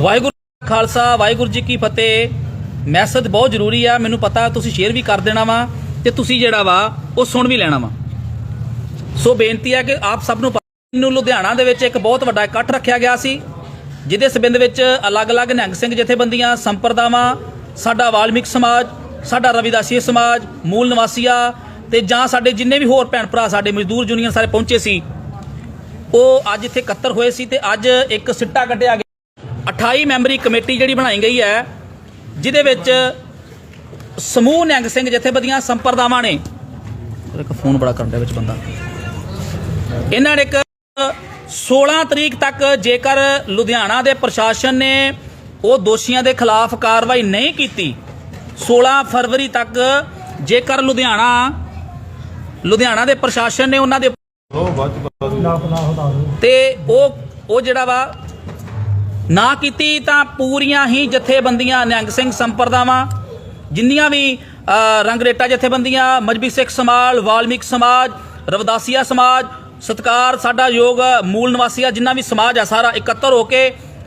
ਵਾਹਿਗੁਰੂ ਖਾਲਸਾ, ਵਾਹਿਗੁਰੂ ਜੀ ਕੀ ਫਤਿਹ। Message ਬਹੁਤ ਜ਼ਰੂਰੀ ਆ, ਮੈਨੂੰ ਪਤਾ ਤੁਸੀਂ ਸ਼ੇਅਰ ਵੀ ਕਰ ਦੇਣਾ ਵਾ ਤੇ ਤੁਸੀਂ ਜਿਹੜਾ ਵਾ, ਉਹ ਸੁਣ ਵੀ ਲੈਣਾ ਵਾ। ਸੋ ਬੇਨਤੀ ਹੈ ਕਿ ਆਪ ਸਭ ਨੂੰ ਪਤਾ ਨੂੰ ਲੁਧਿਆਣਾ ਦੇ ਵਿੱਚ ਇੱਕ ਬਹੁਤ ਵੱਡਾ ਇਕੱਠ ਰੱਖਿਆ ਗਿਆ ਸੀ, ਜਿਹਦੇ ਸਬੰਧ ਵਿੱਚ ਅਲੱਗ-ਅਲੱਗ ਨਿਹੰਗ ਸਿੰਘ ਜਥੇਬੰਦੀਆਂ, ਸੰਪਰਦਾਵਾਂ, ਸਾਡਾ ਵਾਲਮੀਕ ਸਮਾਜ, ਸਾਡਾ ਰਵਿਦਾਸੀ ਸਮਾਜ, ਮੂਲ ਨਿਵਾਸੀਆ ਤੇ ਜਾਂ ਸਾਡੇ ਜਿੰਨੇ ਵੀ ਹੋਰ ਭੈਣ ਭਰਾ ਸਾਡੇ ਮਜ਼ਦੂਰ ਯੂਨੀਅਨ ਸਾਰੇ ਪਹੁੰਚੇ ਸੀ। ਉਹ ਅੱਜ ਇੱਥੇ ਇਕੱਤਰ ਹੋਏ ਸੀ ਤੇ ਅੱਜ ਇੱਕ ਸਿੱਟਾ ਕੱਢਿਆ ਗਿਆ। 28 ਮੈਂਬਰੀ ਕਮੇਟੀ ਜਿਹੜੀ ਬਣਾਈ ਗਈ ਹੈ ਜਿਹਦੇ ਵਿੱਚ ਸਮੂਹ ਨਿਹੰਗ ਸਿੰਘ ਜਥੇਬੰਦੀਆਂ ਸੰਪਰਦਾਵਾਂ ਨੇ। ਇੱਕ ਫੋਨ ਬੜਾ ਕਰਨ ਦੇ ਵਿੱਚ ਬੰਦਾ। ਇਹਨਾਂ ਨੇ ਇੱਕ 16 ਤਰੀਕ ਤੱਕ ਜੇਕਰ ਲੁਧਿਆਣਾ ਦੇ ਪ੍ਰਸ਼ਾਸਨ ਨੇ ਉਹ ਦੋਸ਼ੀਆਂ ਦੇ ਖਿਲਾਫ ਕਾਰਵਾਈ ਨਹੀਂ ਕੀਤੀ 16 ਫਰਵਰੀ ਤੱਕ ਜੇਕਰ ਲੁਧਿਆਣਾ ਲੁਧਿਆਣਾ ਦੇ ਪ੍ਰਸ਼ਾਸਨ ਨੇ ਉਹਨਾਂ ਦੇ ਤੇ ਉਹ ਉਹ ਜਿਹੜਾ ਵਾ ਨਾ ਕੀਤੀ ਤਾਂ ਪੂਰੀਆਂ ਹੀ ਜਥੇਬੰਦੀਆਂ ਨਿਹੰਗ ਸਿੰਘ ਸੰਪਰਦਾਵਾਂ, ਜਿੰਨੀਆਂ ਵੀ ਰੰਗਰੇਟਾ ਜਥੇਬੰਦੀਆਂ, ਮਜਬੀ ਸਿੱਖ ਸਮਾਜ, ਵਾਲਮੀਕ ਸਮਾਜ, ਰਵਦਾਸੀਆ ਸਮਾਜ, ਸਤਕਾਰ ਸਾਡਾ ਯੋਗ ਮੂਲ ਨਿਵਾਸੀਆ ਜਿੰਨਾ ਵੀ ਸਮਾਜ ਆ ਸਾਰਾ ਇਕੱਤਰ ਹੋ ਕੇ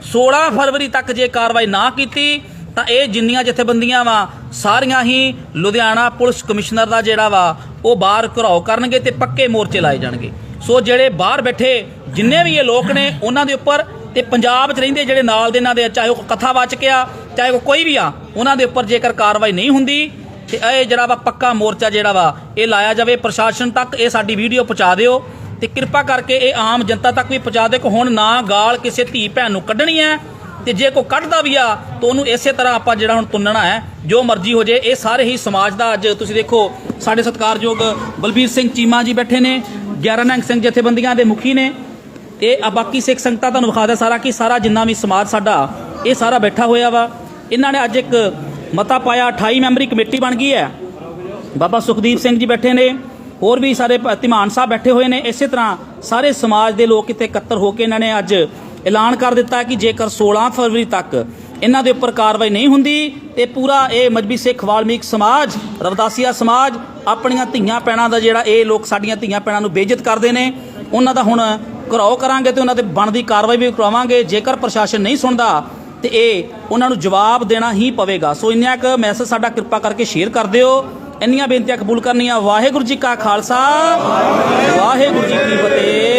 16 ਫਰਵਰੀ ਤੱਕ ਜੇ ਕਾਰਵਾਈ ਨਾ ਕੀਤੀ, ਤਾਂ ਇਹ ਜਿੰਨੀਆਂ ਜਥੇਬੰਦੀਆਂ ਵਾ, ਸਾਰੀਆਂ ਹੀ ਲੁਧਿਆਣਾ ਪੁਲਿਸ ਕਮਿਸ਼ਨਰ ਦਾ ਜਿਹੜਾ ਵਾ, ਉਹ ਬਾਹਰ ਘਰਾਓ ਕਰਨਗੇ ਤੇ ਪੱਕੇ ਮੋਰਚੇ ਲਾਏ ਜਾਣਗੇ। ਸੋ ਜਿਹੜੇ ਬਾਹਰ ਬੈਠੇ, ਜਿੰਨੇ ਵੀ ਇਹ ਲੋਕ ਨੇ, ਉਹਨਾਂ ਦੇ ਉੱਪਰ ਤੇ ਪੰਜਾਬ 'ਚ ਰਹਿੰਦੇ ਜਿਹੜੇ ਨਾਲ ਦੇ ਇਹਨਾਂ ਦੇ ਚਾਹੇ ਉਹ ਕਥਾਵਾਚਕ ਆ, ਚਾਹੇ ਉਹ ਕੋਈ ਵੀ ਆ, ਉਹਨਾਂ ਦੇ ਉੱਪਰ ਜੇਕਰ ਕਾਰਵਾਈ ਨਹੀਂ ਹੁੰਦੀ, ਤੇ ਇਹ ਜਿਹੜਾ ਵਾ ਪੱਕਾ ਮੋਰਚਾ ਜਿਹੜਾ ਵਾ, ਇਹ ਲਾਇਆ ਜਾਵੇ, ਪ੍ਰਸ਼ਾਸਨ ਤੱਕ ਇਹ ਸਾਡੀ ਵੀਡੀਓ ਪਹੁੰਚਾ ਦਿਓ, ਤੇ ਕਿਰਪਾ ਕਰਕੇ ਇਹ ਆਮ ਜਨਤਾ ਤੱਕ ਵੀ ਪਹੁੰਚਾ ਦਿਓ ਕਿ ਹੁਣ ਨਾ ਗਾਲ ਕਿਸੇ ਧੀ ਭੈਣ ਨੂੰ ਕੱਢਣੀ ਹੈ, ਤੇ ਜੇ ਕੋਈ ਕੱਢਦਾ ਵੀ ਆ, ਤਾਂ ਉਹਨੂੰ ਇਸੇ ਤਰ੍ਹਾਂ ਆਪਾਂ ਜਿਹੜਾ ਹੁਣ ਤੁੰਨਣਾ ਹੈ, ਜੋ ਮਰਜ਼ੀ ਹੋ ਜੇ, ਇਹ ਸਾਰੇ ਹੀ ਸਮਾਜ ਦਾ ਅੱਜ ਤੁਸੀਂ ਦੇਖੋ, ਸਾਡੇ ਸਤਿਕਾਰਯੋਗ ਬਲਬੀਰ ਸਿੰਘ ਚੀਮਾ ਜੀ ਬੈਠੇ ਨੇ 11 ਨੰਗ ਸਿੰਘ ਜਥੇਬੰਦੀਆਂ ਦੇ ਮੁਖੀ ਨੇ ਤੇ ਆ ਬਾਕੀ ਸਿੱਖ ਸੰਗਤਾਂ ਤੁਹਾਨੂੰ ਵਿਖਾ ਦਿਆ ਸਾਰਾ ਕਿ ਸਾਰਾ ਜਿੰਨਾ ਵੀ ਸਮਾਜ ਸਾਡਾ, ਇਹ ਸਾਰਾ ਬੈਠਾ ਹੋਇਆ ਵਾ। ਇਹਨਾਂ ਨੇ ਅੱਜ ਇੱਕ ਮਤਾ ਪਾਇਆ 28 ਮੈਂਬਰੀ ਕਮੇਟੀ ਬਣ ਗਈ ਹੈ। ਬਾਬਾ ਸੁਖਦੀਪ ਸਿੰਘ ਜੀ ਬੈਠੇ ਨੇ, ਹੋਰ ਵੀ ਸਾਰੇ ਧਿਮਾਨ ਸਾਹਿਬ ਬੈਠੇ ਹੋਏ ਨੇ। ਇਸੇ ਤਰ੍ਹਾਂ ਸਾਰੇ ਸਮਾਜ ਦੇ ਲੋਕ ਇੱਥੇ ਇਕੱਤਰ ਹੋ ਕੇ ਇਹਨਾਂ ਨੇ ਅੱਜ ਐਲਾਨ ਕਰ ਦਿੱਤਾ ਕਿ ਜੇਕਰ 16 ਫਰਵਰੀ ਤੱਕ ਇਹਨਾਂ ਦੇ ਉੱਪਰ ਕਾਰਵਾਈ ਨਹੀਂ ਹੁੰਦੀ, ਤੇ ਪੂਰਾ ਇਹ ਮਜਬੀ ਸਿੱਖ ਵਾਲਮੀਕ ਸਮਾਜ, ਰਵਦਾਸੀਆ ਸਮਾਜ, ਆਪਣੀਆਂ ਧੀਆਂ ਪੈਣਾ ਦਾ ਜਿਹੜਾ ਇਹ ਲੋਕ ਸਾਡੀਆਂ ਧੀਆਂ ਪੈਣਾ ਨੂੰ ਬੇਇੱਜ਼ਤ ਕਰਦੇ ਨੇ, ਉਹਨਾਂ ਦਾ ਹੁਣ ਘਰਾਓ ਕਰਾਂਗੇ ਤੇ ਉਹਨਾਂ ਤੇ ਬਣਦੀ ਕਾਰਵਾਈ ਵੀ ਕਰਾਵਾਂਗੇ। ਜੇਕਰ ਪ੍ਰਸ਼ਾਸਨ ਨਹੀਂ ਸੁਣਦਾ ਤੇ ਇਹ ਉਹਨਾਂ ਨੂੰ ਜਵਾਬ ਦੇਣਾ ਹੀ ਪਵੇਗਾ। ਸੋ ਇੰਨਾ ਕੁ ਮੈਸੇਜ ਸਾਡਾ ਕਿਰਪਾ ਕਰਕੇ ਸ਼ੇਅਰ ਕਰ ਦਿਓ। ਇੰਨੀਆਂ ਬੇਨਤੀਆਂ ਕਬੂਲ ਕਰਨੀਆਂ। ਵਾਹਿਗੁਰੂ ਜੀ ਕਾ ਖਾਲਸਾ। ਵਾਹਿਗੁਰੂ ਜੀ ਕੀ ਫਤਿਹ।